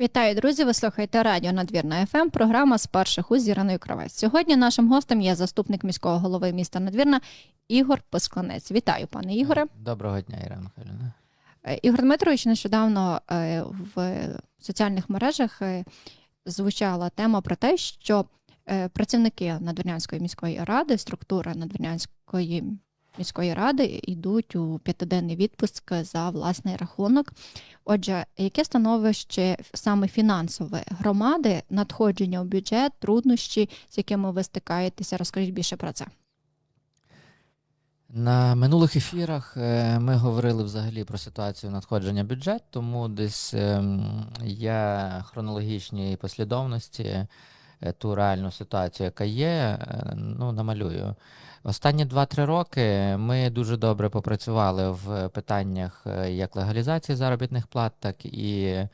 Вітаю, друзі! Ви слухаєте радіо Надвірна ФМ, програма з перших уст з Іриною Кравець. Сьогодні нашим гостем є заступник міського голови міста Надвірна Ігор Пискланець. Вітаю, пане Ігоре. Доброго дня, Ірина Михайлівна. Е, Ігор Дмитрович нещодавно е, в соціальних мережах е, звучала тема про те, що працівники Надвірнянської міської ради, структура Надвірнянської міської ради йдуть у п'ятиденний відпуск за власний рахунок. Отже, яке становище саме фінансове громади, надходження у бюджет, труднощі, з якими ви стикаєтеся? Розкажіть більше про це. На минулих ефірах е, ми говорили взагалі про ситуацію надходження бюджету, тому десь ем, я хронологічній послідовності ту реальну ситуацію, яка є, е, ну, намалюю. Останні 2-3 роки ми дуже добре попрацювали в питаннях е, як легалізації заробітних плат, так і е,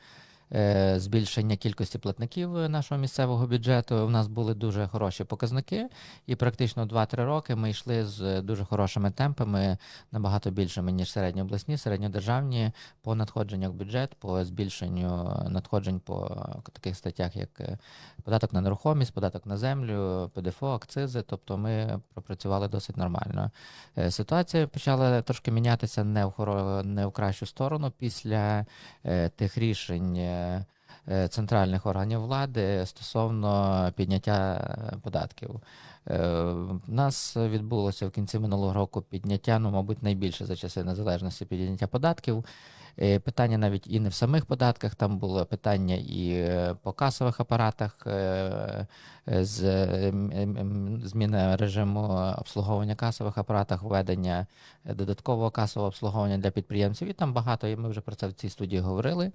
збільшення кількості платників нашого місцевого бюджету. У нас були дуже хороші показники, і практично 2-3 роки ми йшли з дуже хорошими темпами, набагато більшими, ніж середньообласні, середньодержавні, по надходженнях в бюджет, по збільшенню надходжень по таких статтях, як е, податок на нерухомість, податок на землю, ПДФО, акцизи. Тобто ми пропрацювали досить нормально. Е, Ситуація почала трошки мінятися не в хоро... не в кращу сторону після е, тих рішень. Е, е, Центральних органів влади стосовно підняття е, податків. Е, У нас відбулося в кінці минулого року підняття, ну, мабуть, найбільше за часи незалежності підняття податків. Е, Питання навіть і не в самих податках, там було питання і е, по касових апаратах е, е, з е, зміни режиму обслуговування касових апаратах, введення е, додаткового касового обслуговування для підприємців. І там багато, і ми вже про це в цій студії говорили.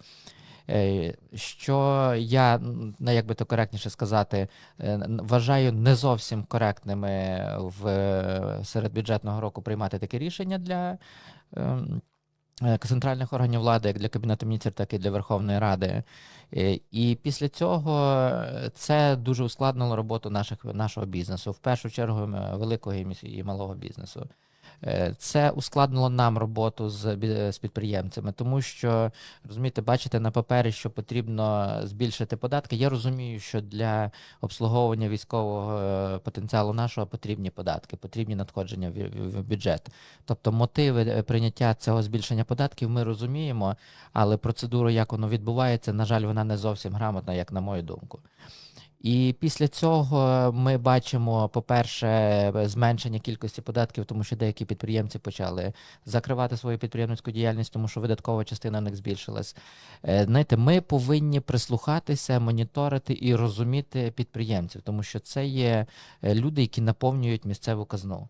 Е, Що я, м, ну, як би то коректніше сказати, е, вважаю не зовсім коректними в е, серед бюджетного року приймати таке рішення для ем, центральних органів влади, як для Кабінету міністрів, так і для Верховної Ради. І після цього це дуже ускладнило роботу наших, нашого бізнесу, в першу чергу великого і малого бізнесу. Е, Це ускладнило нам роботу з, з підприємцями, тому що розумієте, бачите на папері, що потрібно збільшити податки. Я розумію, що для обслуговування військового е, потенціалу нашого потрібні податки, потрібні надходження в, бюджет. Тобто мотиви е, прийняття цього збільшення податків ми розуміємо, але процедура, як воно відбувається, на жаль, вона не зовсім грамотна, як на мою думку. І після цього ми бачимо, по-перше, зменшення кількості податків, тому що деякі підприємці почали закривати свою підприємницьку діяльність, тому що видаткова частина в них збільшилась. Е, Знаєте, ми повинні прислухатися, моніторити і розуміти підприємців, тому що це є е, люди, які наповнюють місцеву казну.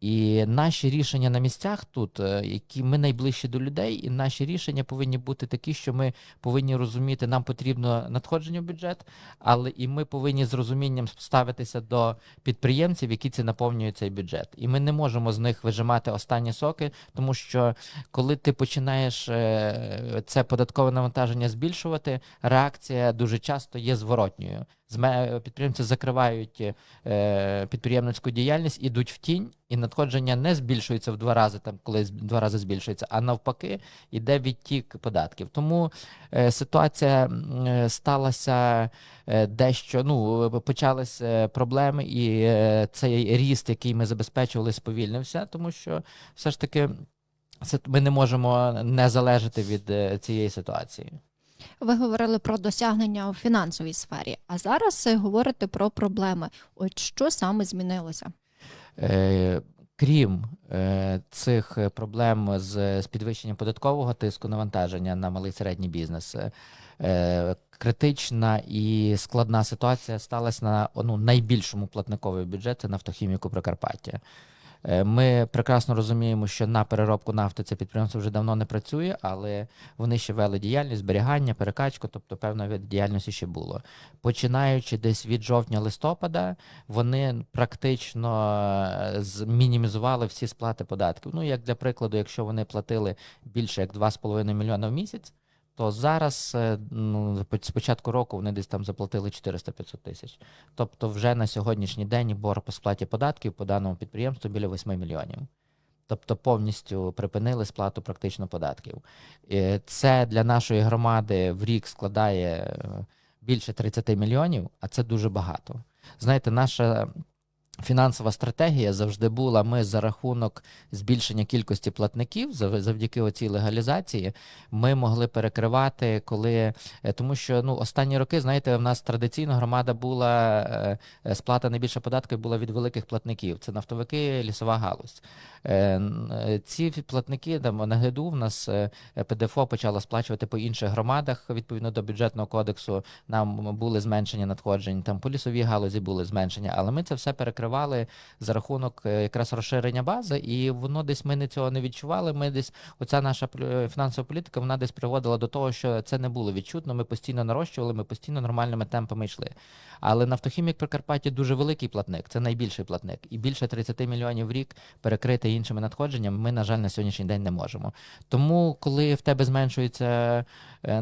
І наші рішення на місцях тут, е, які ми найближчі до людей, і наші рішення повинні бути такі, що ми повинні розуміти, нам потрібно надходження в бюджет, але і ми повинні з розумінням ставитися до підприємців, які це наповнюють цей бюджет. І ми не можемо з них вижимати останні соки, тому що коли ти починаєш е, це податкове навантаження збільшувати, реакція дуже часто є зворотньою. Підприємці закривають е, підприємницьку діяльність, ідуть в тінь, і надходження не збільшується в два рази, там коли два рази збільшується, а навпаки, іде відтік податків. Тому е, ситуація е, сталася дещо. Ну почались проблеми, і цей ріст, який ми забезпечували, сповільнився, тому що все ж таки. Це ми не можемо не залежати від цієї ситуації. Ви говорили про досягнення у фінансовій сфері, а зараз е, говорите про проблеми. От що саме змінилося? Е, Крім е, цих е, проблем з, з підвищенням податкового тиску навантаження на малий середній бізнес, е, критична і складна ситуація сталася на ну, найбільшому платникові бюджет нафтохіміку Прикарпаття. Е, Ми прекрасно розуміємо, що на переробку нафти це підприємство вже давно не працює, але вони ще вели діяльність, зберігання, перекачку, тобто певна від діяльності ще було. Починаючи десь від жовтня-листопада, вони практично е, змінімізували всі сплати податків. Ну, як для прикладу, якщо вони платили більше як 2,5 мільйона в місяць, то зараз е, ну, з початку року вони десь там заплатили 400-500 тисяч. Тобто вже на сьогоднішній день борг по сплаті податків по даному підприємству біля 8 мільйонів. Тобто повністю припинили сплату практично податків. Це для нашої громади в рік складає е, більше 30 мільйонів, а це дуже багато. Знаєте, наша фінансова стратегія завжди була: ми за рахунок збільшення кількості платників, зав- завдяки оцій легалізації, ми могли перекривати, коли е, тому, що ну останні роки, знаєте, в нас традиційно громада була е, е, сплата найбільше податків була від великих платників. Це нафтовики, лісова галузь. Ці платники там на ГДУ в нас ПДФО почало сплачувати по інших громадах відповідно до бюджетного кодексу. Нам були зменшення надходжень, там по лісовій галузі були зменшення, але ми це все перекривали за рахунок е, якраз розширення бази, і воно десь ми не цього не відчували. Ми десь оця наша пл- фінансова політика вона десь приводила до того, що це не було відчутно. Ми постійно нарощували, ми постійно нормальними темпами йшли. Але Нафтохімік Прикарпаття дуже великий платник, це найбільший платник, і більше 30 мільйонів в рік перекрити іншими надходженнями ми, на жаль, на сьогоднішній день не можемо. Тому, коли в тебе зменшується, е,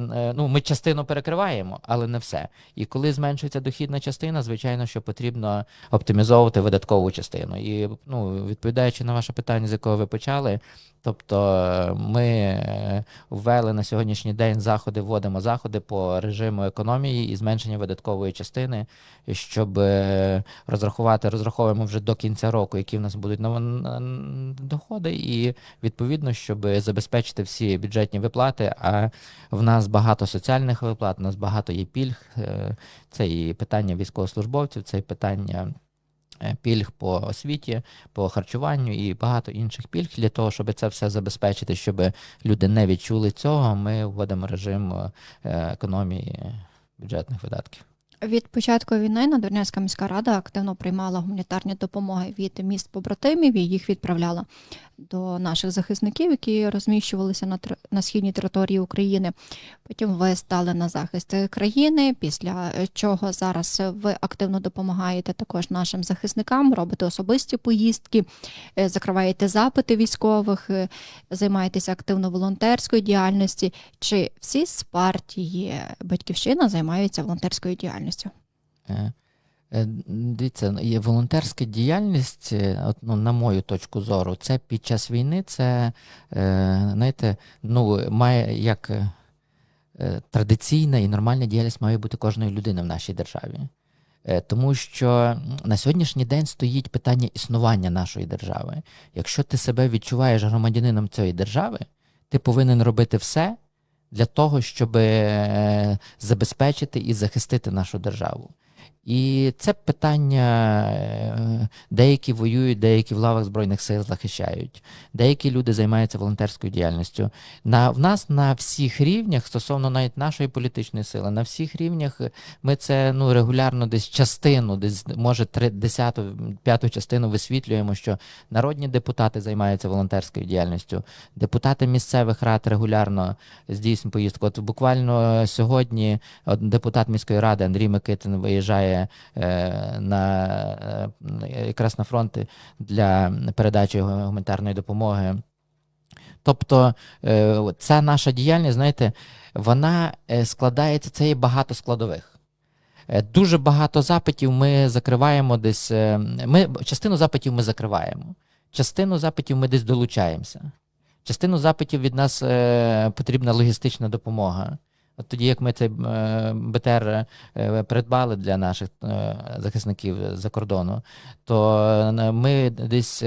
е, ну ми частину перекриваємо, але не все. І коли зменшується дохідна частина, звичайно, що потрібно оптимізовувати видаткову частину. І ну, відповідаючи на ваше питання, з якого ви почали, тобто е, ми е, ввели на сьогоднішній день заходи, вводимо заходи по режиму економії і зменшення видаткової частини, щоб е, розрахувати, розраховуємо вже до кінця року, які в нас будуть доходи, і відповідно, щоб забезпечити всі бюджетні виплати. А в нас багато соціальних виплат, у нас багато є пільг. Це і питання військовослужбовців, це і питання. Е, Пільг по освіті, по харчуванню і багато інших пільг для того, щоб це все забезпечити, щоб люди не відчули цього. Ми вводимо режим е, економії бюджетних видатків. Від початку війни Надвірнянська міська рада активно приймала гуманітарні допомоги від міст побратимів і їх відправляла до наших захисників, які розміщувалися на, на східній території України. Потім ви стали на захист країни, після чого зараз ви активно допомагаєте також нашим захисникам, робите особисті поїздки, е, закриваєте запити військових, е, займаєтеся активно волонтерською діяльністю. Чи всі з партії Батьківщина займаються волонтерською діяльністю? Е, Дивіться, є волонтерська діяльність, е, ну, на мою точку зору, це під час війни, це, е, знаєте, ну, має як традиційна і нормальна діяльність має бути кожної людини в нашій державі. Тому що на сьогоднішній день стоїть питання існування нашої держави. Якщо ти себе відчуваєш громадянином цієї держави, ти повинен робити все для того, щоб забезпечити і захистити нашу державу. І це питання, е, деякі воюють, деякі в лавах Збройних сил захищають, деякі люди займаються волонтерською діяльністю. На, в нас на всіх рівнях, стосовно навіть нашої політичної сили, на всіх рівнях ми це ну, регулярно десь частину, десь може три- десяту, п'яту частину висвітлюємо, що народні депутати займаються волонтерською діяльністю, депутати місцевих рад регулярно здійснюють поїздку. От буквально сьогодні депутат міської ради Андрій Микитин виїжджає е, на е, якраз на фронти для передачі гуманітарної допомоги. Тобто е, ця наша діяльність, знаєте, вона складається, це є багато складових. Дуже багато запитів ми закриваємо десь. Ми, частину запитів ми закриваємо, частину запитів ми десь долучаємося. Частину запитів від нас потрібна логістична допомога. От тоді, як ми цей е, БТР е, придбали для наших е, захисників за кордону, то ми десь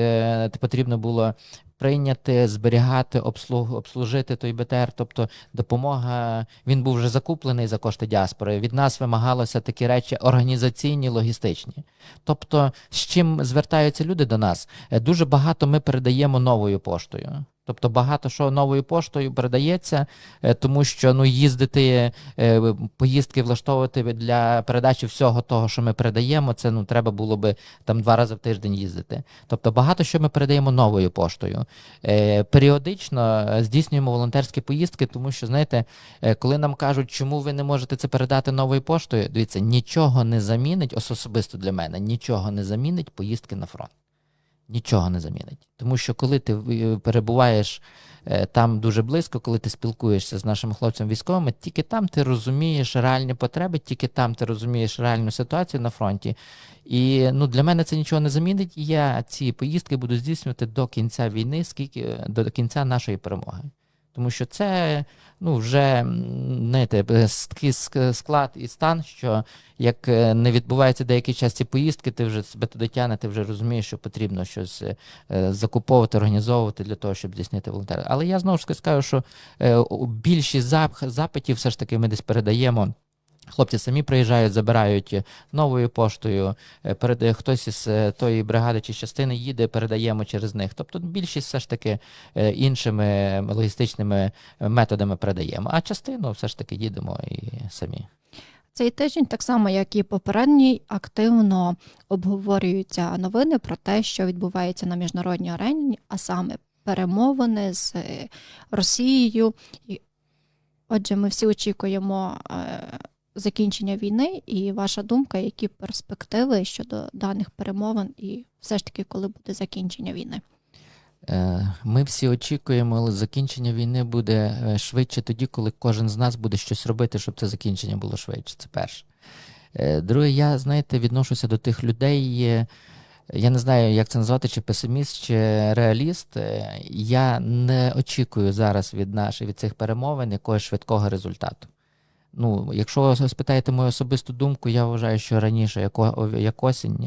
потрібно було прийняти, зберігати, обслуг, обслужити той БТР. Тобто допомога, він був вже закуплений за кошти діаспори. Від нас вимагалося такі речі організаційні, логістичні. Тобто, з чим звертаються люди до нас, Е, дуже багато ми передаємо новою поштою. Тобто багато що новою поштою передається, е, тому що ну їздити, е, поїздки влаштовувати для передачі всього того, що ми передаємо, це ну треба було би там два рази в тиждень їздити. Тобто багато що ми передаємо новою поштою. Е, Періодично здійснюємо волонтерські поїздки, тому що знаєте, е, коли нам кажуть, чому ви не можете це передати новою поштою, дивіться, нічого не замінить, особисто для мене, нічого не замінить поїздки на фронт. Нічого не замінить. Тому що коли ти е, перебуваєш е, там дуже близько, коли ти спілкуєшся з нашими хлопцями військовими, тільки там ти розумієш реальні потреби, тільки там ти розумієш реальну ситуацію на фронті. І ну, для мене це нічого не замінить. І я ці поїздки буду здійснювати до кінця війни, скільки до кінця нашої перемоги. Тому що це ну, вже знаєте, е, такий склад і стан, що як е, не відбувається деякі час ці поїздки, ти вже себе туди тягне, ти вже розумієш, що потрібно щось е, е, закуповувати, організовувати для того, щоб здійснити волонтери. Але я знову ж таки скажу, що е, більшість зап- запитів все ж таки ми десь передаємо. Хлопці самі приїжджають, забирають е, новою поштою, е, передає хтось із е, тої бригади чи частини їде, передаємо через них. Тобто більшість все ж таки е, іншими логістичними е, методами передаємо, а частину все ж таки їдемо і самі. Цей тиждень, так само як і попередній, активно обговорюються новини про те, що відбувається на міжнародній арені, а саме перемовини з е, Росією. Отже, ми всі очікуємо е, закінчення війни, і ваша думка, які перспективи щодо даних перемовин, і все ж таки, коли буде закінчення війни? Е, Ми всі очікуємо, але закінчення війни буде е, швидше тоді, коли кожен з нас буде щось робити, щоб це закінчення було швидше. Це перше. Е, Друге, я, знаєте, відношуся до тих людей. Я не знаю, як це назвати, чи песиміст, чи реаліст. Я не очікую зараз від наших від цих перемовин якогось швидкого результату. Ну, якщо ви спитаєте мою особисту думку, я вважаю, що раніше, як, о- як осінь,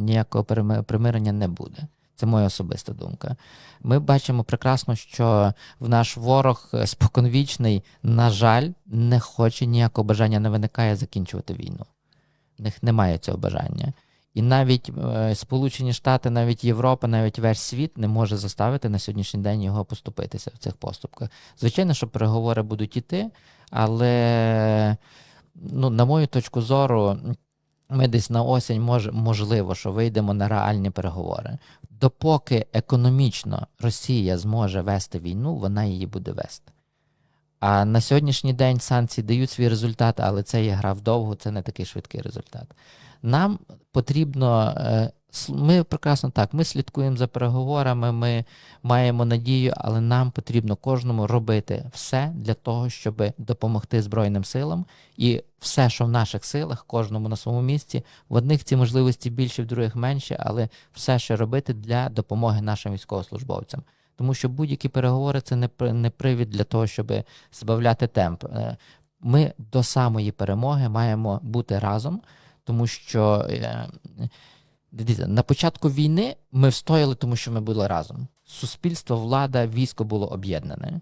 ніякого примирення не буде. Це моя особиста думка. Ми бачимо прекрасно, що в наш ворог е, споконвічний, на жаль, не хоче ніякого бажання не виникає закінчувати війну. В них немає цього бажання. І навіть е, Сполучені Штати, навіть Європа, навіть весь світ не може заставити на сьогоднішній день його поступитися в цих поступках. Звичайно, що переговори будуть іти, але ну, на мою точку зору, ми десь на осінь мож, можливо, що вийдемо на реальні переговори. Допоки економічно Росія зможе вести війну, вона її буде вести. А на сьогоднішній день санкції дають свій результат, але це є гра вдовго, це не такий швидкий результат. Нам потрібно, е, ми прекрасно так, ми слідкуємо за переговорами, ми маємо надію, але нам потрібно кожному робити все для того, щоб допомогти Збройним силам, і все, що в наших силах, кожному на своєму місці. В одних ці можливості більше, в других менше, але все, що робити для допомоги нашим військовослужбовцям. Тому що будь-які переговори це не, привід для того, щоб збавляти темп. Е, Ми до самої перемоги маємо бути разом, тому що е, дивіться, на початку війни ми встояли, тому що ми були разом. Суспільство, влада, військо було об'єднане.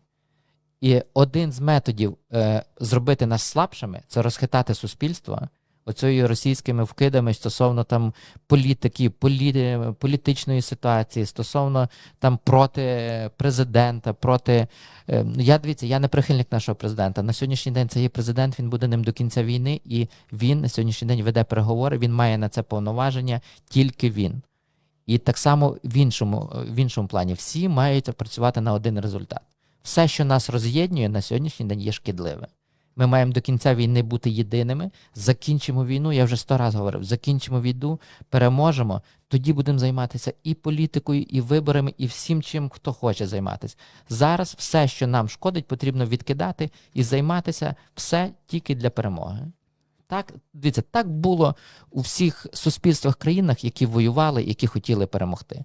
І один з методів е, зробити нас слабшими це розхитати суспільство оцею російськими вкидами стосовно там політики, полі, політичної ситуації, стосовно там проти президента, проти. Е, я дивіться, я не прихильник нашого президента. На сьогоднішній день це є президент, він буде ним до кінця війни, і він на сьогоднішній день веде переговори, він має на це повноваження, тільки він. І так само в іншому, в іншому плані всі мають працювати на один результат. Все, що нас роз'єднує на сьогоднішній день, є шкідливе. Ми маємо до кінця війни бути єдиними. Закінчимо війну. Я вже сто разів говорив: закінчимо війну, переможемо. Тоді будемо займатися і політикою, і виборами, і всім, чим хто хоче займатися. Зараз все, що нам шкодить, потрібно відкидати і займатися все тільки для перемоги. Так, дивіться, так було у всіх суспільствах країнах, які воювали, які хотіли перемогти.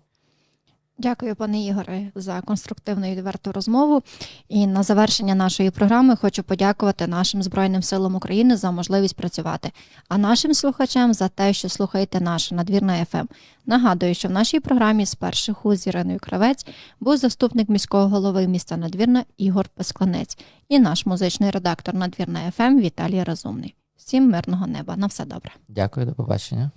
Дякую, пане Ігоре, за конструктивну і відверту розмову. І на завершення нашої програми хочу подякувати нашим Збройним силам України за можливість працювати, а нашим слухачам за те, що слухаєте наше надвірна ФМ. Нагадую, що в нашій програмі з перших з Іриною Кравець був заступник міського голови міста Надвірна Ігор Пескланець і наш музичний редактор Надвірна ФМ Віталій Разумний. Всім мирного неба. На все добре. Дякую, до побачення.